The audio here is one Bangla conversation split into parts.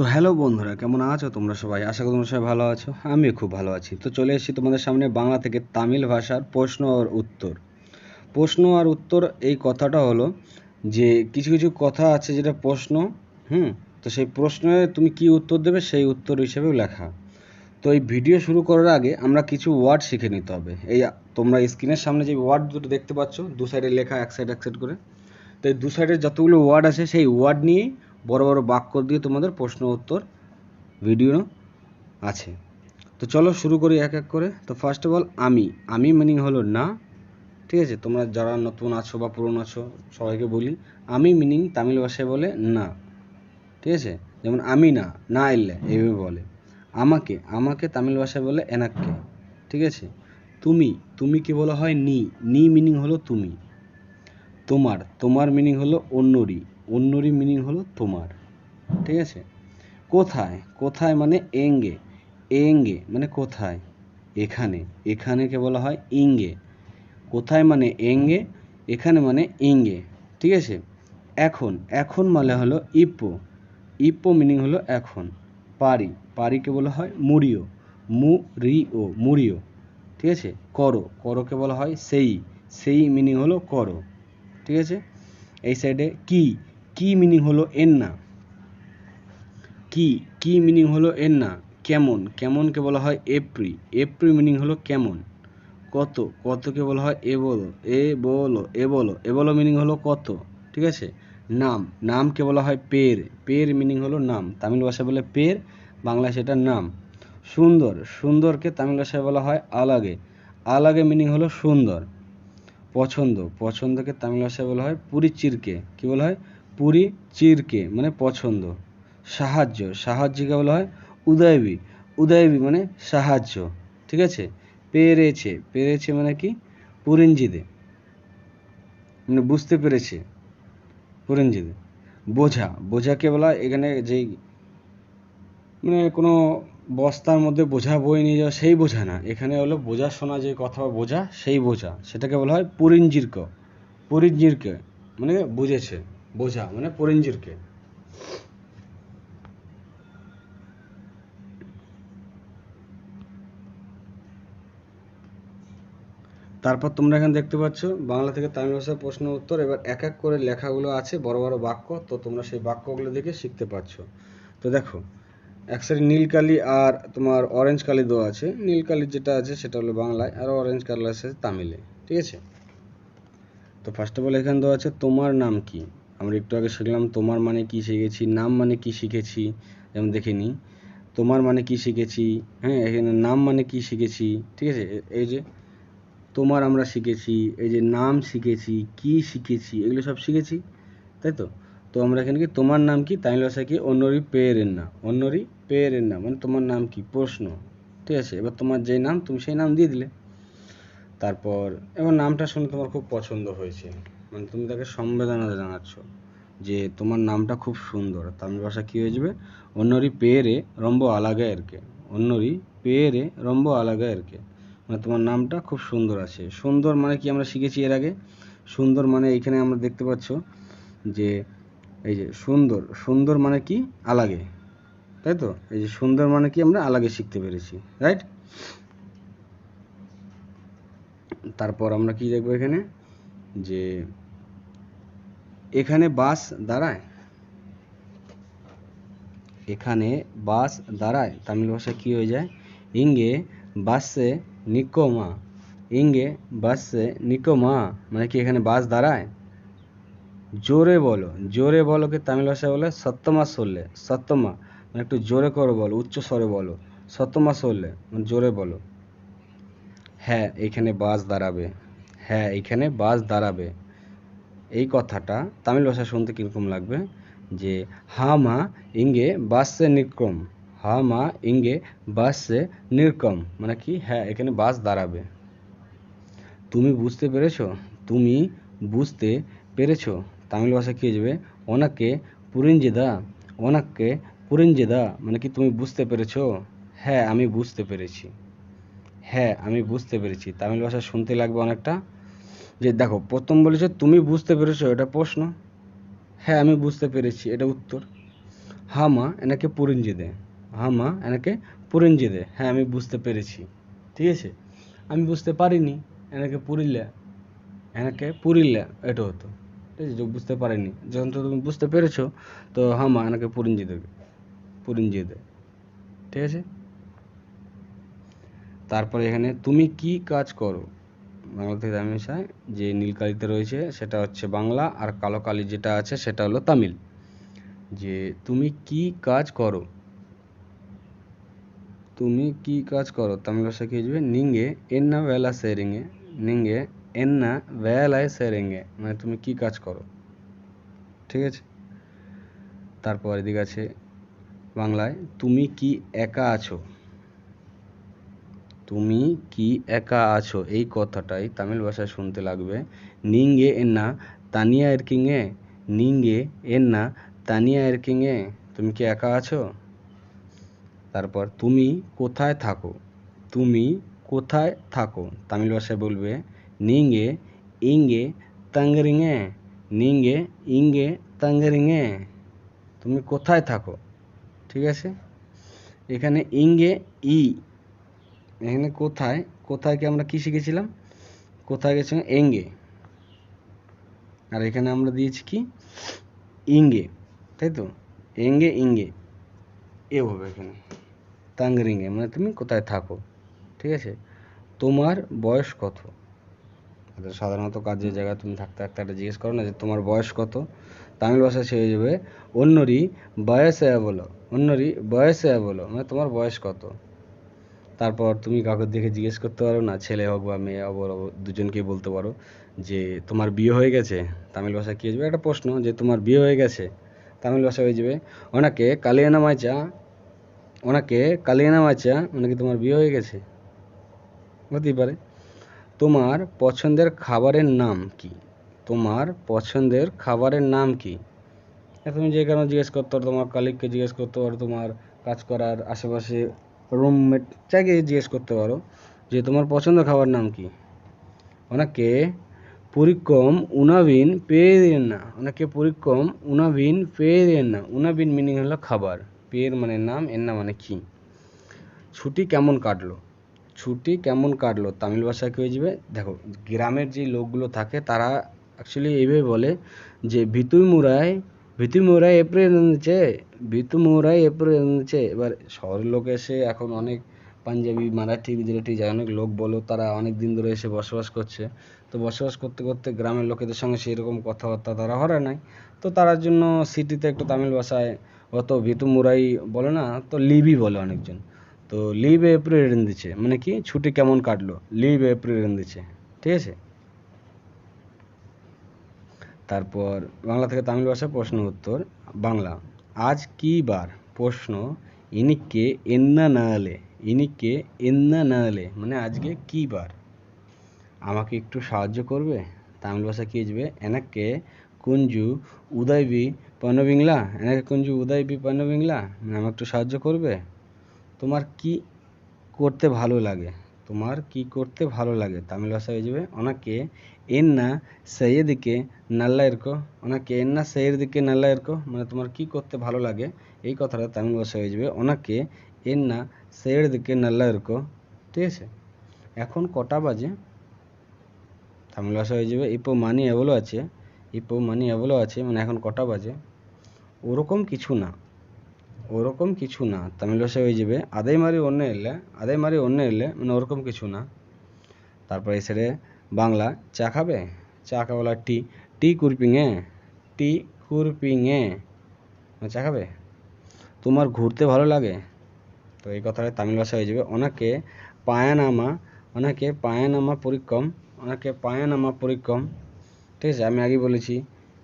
তো হ্যালো বন্ধুরা, কেমন আছো তোমরা সবাই? আশা করি তোমরা সবাই ভালো আছো। আমিও খুব ভালো আছি। তো চলে এসেছি তোমাদের সামনে বাংলা থেকে তামিল ভাষার প্রশ্ন আর উত্তর। প্রশ্ন আর উত্তর এই কথাটা হলো যে, কিছু কিছু কথা আছে যেটা প্রশ্ন, হুম? তো সেই প্রশ্নে তুমি কি উত্তর দেবে সেই উত্তর হিসেবেও লেখা। তো এই ভিডিও শুরু করার আগে আমরা কিছু ওয়ার্ড শিখে নিতে হবে। এই তোমরা স্ক্রিনের সামনে যে ওয়ার্ড দুটো দেখতে পাচ্ছ, দু সাইডে লেখা, এক সাইড এক সাইড করে। তো এই দু সাইডের যতগুলো ওয়ার্ড আছে সেই ওয়ার্ড নিয়েই বড় বড় বাক্য দিয়ে তোমাদের প্রশ্ন উত্তর ভিডিও আছে। তো চলো শুরু করি এক এক করে। তো ফার্স্ট অফ অল আমি। আমি মিনিং হলো না। ঠিক আছে? তোমরা যারা নতুন আছো বা পুরনো আছো, সবাইকে বলি, আমি মিনিং তামিল ভাষায় বলে না। ঠিক আছে? যেমন আমি না না এলে, এইভাবে বলে। আমাকে আমাকে তামিল ভাষায় বলে এনাককে। ঠিক আছে? তুমি তুমি কি বলা হয় নি? নি মিনিং হলো তুমি। তোমার তোমার মিনিং হলো অন্যরি অন্যরি মিনিং হলো তোমার। ঠিক আছে? কোথায়? কোথায় মানে এঙ্গে। এঙ্গে মানে কোথায়? এখানে। এখানেকে বলা হয় ইঙ্গে। কোথায় মানে এঙ্গে? এখানে মানে ইঙ্গে। ঠিক আছে? এখন এখন মানে হলো ইপো ইপো মিনিং হলো এখন। পারি পারিকে বলা হয় মুড়িও। মু রি ও মুড়িও। ঠিক আছে? করো। করোকে বলা হয় সেই। সেই মিনিং হলো করো। ঠিক আছে? এই সাইডে কি? কি মিনিং হলো এর না? কি কি মিনিং হলো এর না? কেমন? কেমনকে বলা হয় এপ্রি। এপ্রি মিনিং হলো কেমন? কত? কতকে বলা হয় এ বলো এ বলো এ বলো এ বলো মিনিং হলো কত? ঠিক আছে? নাম। নামকে বলা হয় পের। পের মিনিং হলো নাম। তামিল ভাষায় বলে পের, বাংলায় সেটা নাম। সুন্দর। সুন্দরকে তামিল ভাষায় বলা হয় আলাগে। আলাগে মিনিং হলো সুন্দর। পছন্দ। পছন্দকে তামিল ভাষায় বলা হয় পুরি চিরকে কী বলা হয়? পুরি, চিরকে মানে পছন্দ। সাহায্য সাহায্যকে বলা হয়? উদয়বী। উদয়বী মানে সাহায্য, ঠিক আছে? পেরেছে পেরেছে মানে কি? পুরিঞ্জিদে মানে বুঝতে পেরেছে পুরিঞ্জিদে বোঝা বোঝাকে বলা এখানে যেই মানে কোনো বস্তার মধ্যে বোঝা বই নিয়ে যাওয়া, সেই বোঝা না। এখানে হলো বোঝা শোনা যে কথা বোঝা, সেই বোঝা। সেটাকে বলা হয় পুরিঞ্জিরক। পুরিঞ্জিরকে মানে বুঝেছে। বোঝা মানে পুরিঞ্জিরকে তারপর তোমরা এখানে দেখতে পাচ্ছ, বাংলা থেকে তামিল ভাষার প্রশ্ন উত্তর, এবার এক এক করে লেখাগুলো আছে, বড় বড় বাক্য, তো তোমরা সেই বাক্যগুলো দেখে শিখতে পারছ। তো দেখো, এক সাইড নীল কালি আর তোমার অরেঞ্জ কালি দেওয়া আছে। নীল কালি যেটা আছে সেটা হলো বাংলায়, আর অরেঞ্জ কালার আছে তামিলে, ঠিক আছে? তো ফার্স্ট অফ অল এখানে দেওয়া আছে, তোমার নাম কি? আমরা একটু আগে শিখলাম তোমার মানে কি শিখেছি, নাম মানে কি শিখেছি, যেমন দেখে নিই। তোমার মানে কি শিখেছি হ্যাঁ এখানে নাম মানে কি শিখেছি, ঠিক আছে? এই যে তোমার আমরা শিখেছি, এই যে নাম শিখেছি, কি শিখেছি, এগুলো সব শিখেছি, তাই তো? তো আমরা এখানে কি, তোমার নাম কি? তামিল ভাষায় কি অন্যরি পেয়েরের না অন্যরি পেয়েরের না মানে তোমার নাম কি? প্রশ্ন, ঠিক আছে? এবার তোমার যে নাম, তুমি সেই নাম দিয়ে দিলে। তারপর, এবার নামটা শুনে তোমার খুব পছন্দ হয়েছে। মানে তুমি তাকে সম্বেদনা জানাচ্ছ যে তোমার নামটা খুব সুন্দর। তামিল ভাষা কী হয়ে যাবে? অন্যরি পেয়েরে রম্ব আলাগা এরকে অন্যরি পেয়েরে রম্ব আলাগা এরকে মানে তোমার নামটা খুব সুন্দর আছে। সুন্দর মানে কি আমরা শিখেছি এর আগে? সুন্দর মানে এখানে আমরা দেখতে পাচ্ছ যে এই যে সুন্দর সুন্দর মানে কি? আলাগে। তাই তো? এই যে সুন্দর মানে কি আমরা আলাগে শিখতে পেরেছি, রাইট? তারপর আমরা কি দেখব এখানে? যে এখানে বাস দাঁড়ায়? এখানে বাস দাঁড়ায়। তামিল ভাষা কি হয়ে যায়? ইঙ্গে বাসে নিকোমা ইঙ্গে বাসে নিকোমা মানে কি এখানে বাস দাঁড়ায়? জোরে বলো। জোরে বলোকে তামিল ভাষায় বলে সত্যমা সরলে। সত্যমা। মানে একটু জোরে করে বলো, উচ্চ স্বরে বলো। সত্যমা সরলে। মানে জোরে বলো। হ্যাঁ এখানে বাস দাঁড়াবে। হ্যাঁ এখানে বাস দাঁড়াবে। এই কথাটা তামিল ভাষা শুনতে কীরকম লাগবে? যে, হা মা ইঙ্গে বাসে নিক্রম, হা মা ইঙ্গে বাসে নির্কম মানে কি? হ্যাঁ এখানে বাস দাঁড়াবে। তুমি বুঝতে পেরেছ? তুমি বুঝতে পেরেছ? তামিল ভাষা কী যাবে? ওনাকে পুরিঞ্জিদা ওনাকে পুরিঞ্জিদা মানে কি তুমি বুঝতে পেরেছ? হ্যাঁ আমি বুঝতে পেরেছি। হ্যাঁ আমি বুঝতে পেরেছি। তামিল ভাষা শুনতে লাগবে অনেকটা। যে দেখো, প্রথম বলেছে, তুমি বুঝতে পেরেছ, এটা প্রশ্ন? হ্যাঁ আমি বুঝতে পেরেছি, এটা উত্তর। হামা এনাকে পুরিঞ্জি দে। হামা এনাকে পুরিঞ্জি দে। হ্যাঁ আমি বুঝতে পেরেছি, ঠিক আছে? আমি বুঝতে পারিনি, এনাকে পুরিল্লা এনাকে পুরিল্লা এটা হতো, ঠিক আছে? বুঝতে পারিনি, যখন তো তুমি বুঝতে পেরেছ, তো হামা এনাকে পুরিঞ্জি দেবে পুরিঞ্জি দে, ঠিক আছে? তারপরে এখানে, তুমি কি কাজ করো? বাংলা থেকে তামিল ভাষায়, যে নীলকালিতে রয়েছে, সেটা হচ্ছে বাংলা আর কালো কালি যেটা আছে, সেটা হলো তামিল। যে তুমি কি কাজ করো? তুমি কি কাজ করো? তামিল ভাষা কি হয়ে নিঙ্গে, এন্না বেলা সেরিঙ্গে। নিঙ্গে, এন্না বেলায় সেরেঙ্গে। মানে তুমি কি কাজ করো? ঠিক আছে? তারপর এদিকে আছে বাংলায়, তুমি কি একা আছো? তুমি কি একা আছো? এই কথাটাই তামিল ভাষায় শুনতে লাগবে। নিঙ্গে এন্না তানিয়া এরকিংয়ে নিঙ্গে এন্না তানিয়া এরকিংয়ে তুমি কি একা আছো? তারপর, তুমি কোথায় থাকো? তুমি কোথায় থাকো? তামিল ভাষায় বলবে, নিঙ্গে, ইঙ্গে তাঙ্গরিংয়ে নিঙ্গে, ইঙ্গে তাঙ্গরিংয়ে তুমি কোথায় থাকো? ঠিক আছে? এখানে ইঙ্গে, ই এখানে কোথায়? কোথায় কি আমরা কি শিখেছিলাম? কোথায় গেছিলাম এঙ্গে। আর এখানে আমরা দিয়েছি কি? ইঙ্গে। তাই তো? এঙ্গে, ইঙ্গে। এ হবে এখানে। তাঙ্গরিংয়ে মানে তুমি কোথায় থাকো? ঠিক আছে? তোমার বয়স কত? সাধারণত কাজের জায়গায় তুমি থাকতে থাকতে একটা জিজ্ঞেস করো না যে তোমার বয়স কত? তামিল ভাষায় সে হয়ে যাবে অন্যরি বয়সে বলো। অন্যরি বয়সে বলো। মানে তোমার বয়স কত? তারপর তুমি কাউকে দেখে জিজ্ঞেস করতে পারো না, ছেলে হোক বা মেয়ে, অবর দুজনকেই বলতে পারো যে, তোমার বিয়ে হয়ে গেছে? তামিল ভাষায় কী আসবে একটা প্রশ্ন যে, তোমার বিয়ে হয়ে গেছে? তামিল ভাষা হয়ে যাবে, ওনাকে কালিয়ানা মাচা ওনাকে কালিয়ানা মাচা ওনাকে তোমার বিয়ে হয়ে গেছে? হতেই পারে। তোমার পছন্দের খাবারের নাম কি? তোমার পছন্দের খাবারের নাম কি? তুমি যে কারণে জিজ্ঞেস করতে পারো, তোমার কালিককে জিজ্ঞেস করতে পারো, তোমার কাজ করার আশেপাশে রুমমেট যাকে জিজ্ঞেস করতে পারো যে তোমার পছন্দ খাবার নাম কি? ওনাকে পরিক্রম উনাবিন পেয়ে দেন না। ওনাকে পরিক্রম উনাবিন দেন না। উনাবিন মিনিং হলো খাবার। পেয়ের মানে নাম, এর না মানে কি? ছুটি কেমন কাটলো? ছুটি কেমন কাটলো? তামিল ভাষায় হয়ে যাবে দেখো, গ্রামের যে লোকগুলো থাকে, তারা অ্যাকচুয়ালি এইভাবে বলে যে, ভিতুই মুরায় ভিতুই মুরায় এপ্রিল এনেছে ভিতু মুরায় এপ্রিল এনেছে। এবার শহরের লোক এসে এখন অনেক পাঞ্জাবি, মারাঠি, গুজরাটি যাই অনেক লোক বলো, তারা অনেক দিন ধরে এসে বসবাস করছে। তো বসবাস করতে করতে গ্রামের লোকেদের সঙ্গে সেরকম কথাবার্তা তারা হরে নাই। তো তার জন্য সিটিতে একটু তামিল ভাষায় অত ভিতু মুরাই বলে না, তো লিবি বলে অনেকজন। তো লিভ এপ্রিল দিচ্ছে মানে কি? ছুটি কেমন কাটলো? লিভ এপ্রিল দিচ্ছে ঠিক আছে? তারপর বাংলা থেকে তামিল ভাষায় প্রশ্ন উত্তর, বাংলা। আজ কি বার? প্রশ্ন, ইনিকে এন্না না এলে ইনিকে এন্না না এলে মানে আজকে কি বার? আমাকে একটু সাহায্য করবে? তামিল ভাষা কি আসবে এনাকে কুঞ্জু উদয়বি পনবিংলা, এনাকে কুঞ্জু উদয়বি পনবিংলা মানে আমাকে একটু সাহায্য করবে? তোমার কি করতে ভালো লাগে? তোমার কি করতে ভালো লাগে? তামিল ভাষা হয়ে যাবে, ওনাকে এন্না দিকে নাল্লা এরকো ওনাকে এন্না সেই দিকে নাল্লা এরকো মানে তোমার কি করতে ভালো লাগে? এই কথাটা তামিল ভাষা হয়ে যাবে, ওনাকে এন্না দিকে নাল্লা এরকো ঠিক আছে? এখন কটা বাজে? তামিল ভাষা হয়ে যাবে, ইপো মানি এবলো আছে, ইপো মানি এবলো আছে মানে এখন কটা বাজে? ওরকম কিছু না। ওরকম কিছু না। তামিল ভাষায় হয়ে যাবে, আদাই মারি অন্য এলে, আদাই মারি অন্য এলে মানে ওরকম কিছু না। তারপরে এসে বাংলা, চা খাবে? চা খাবলা টি টি কুরপিংয়ে টি কুরপিংয়ে মানে চা খাবে? তোমার ঘুরতে ভালো লাগে? তো এই কথাটা তামিল ভাষা হয়ে যাবে। ওনাকে পায়ানামা ওনাকে পায়ানামা পরিক্রম ওনাকে পায়ানামা পরিক্রম। ঠিক আছে, আমি আগেই বলেছি,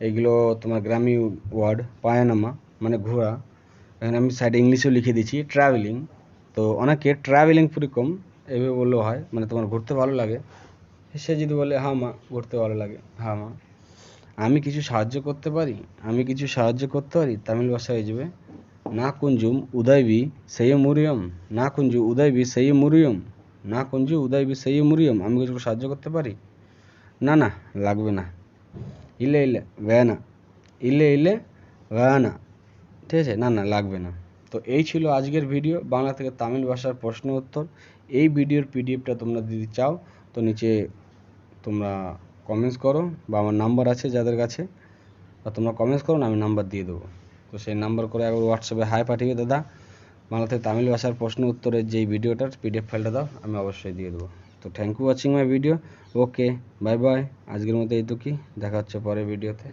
এগুলো তোমার গ্রামীণ ওয়ার্ড, পায়ানামা মানে ঘোরা এখানে আমি সাইডে ইংলিশেও লিখে দিচ্ছি ট্রাভেলিং তো অনেকে ট্রাভেলিং পরিক্রম এভাবে বললেও হয় মানে তোমার ঘুরতে ভালো লাগে। সে যদি বলে হ্যাঁ মা, ঘুরতে ভালো লাগে। হ্যাঁ মা। আমি কিছু সাহায্য করতে পারি? আমি কিছু সাহায্য করতে পারি? তামিল ভাষা হয়ে যাবে, না কুঞ্জুম উদয়বি সেই মুরিয়ম, না কুঞ্জু উদয়বি সেই মুরিয়ম, না কুঞ্জু উদয়বি সেই মুরিয়ম। আমি কিছু সাহায্য করতে পারি? না না, লাগবে না। ইলে ইলে না ইলে ইলে না ঠিক আছে? না না, লাগবে না। তো এই ছিল আজকের ভিডিও বাংলা থেকে তামিল ভাষার প্রশ্ন উত্তর। এই ভিডিওর পিডিএফটা তোমরা যদি চাও, তো নিচে তোমরা কমেন্টস করো, বা আমার নাম্বার আছে যাদের কাছে। বা তোমরা কমেন্টস করো, না, আমি নাম্বার দিয়ে দেবো। তো সেই নাম্বার করে একবার হোয়াটসঅ্যাপে হাই পাঠিয়ে দাদা। বাংলা থেকে তামিল ভাষার প্রশ্ন উত্তরের যেই ভিডিওটার পিডিএফ ফাইলটা দাও, আমি অবশ্যই দিয়ে দেবো। তো thank you watching my video okay bye bye আজকের মতো এইটুকুই। দেখা হচ্ছে পরের ভিডিওতে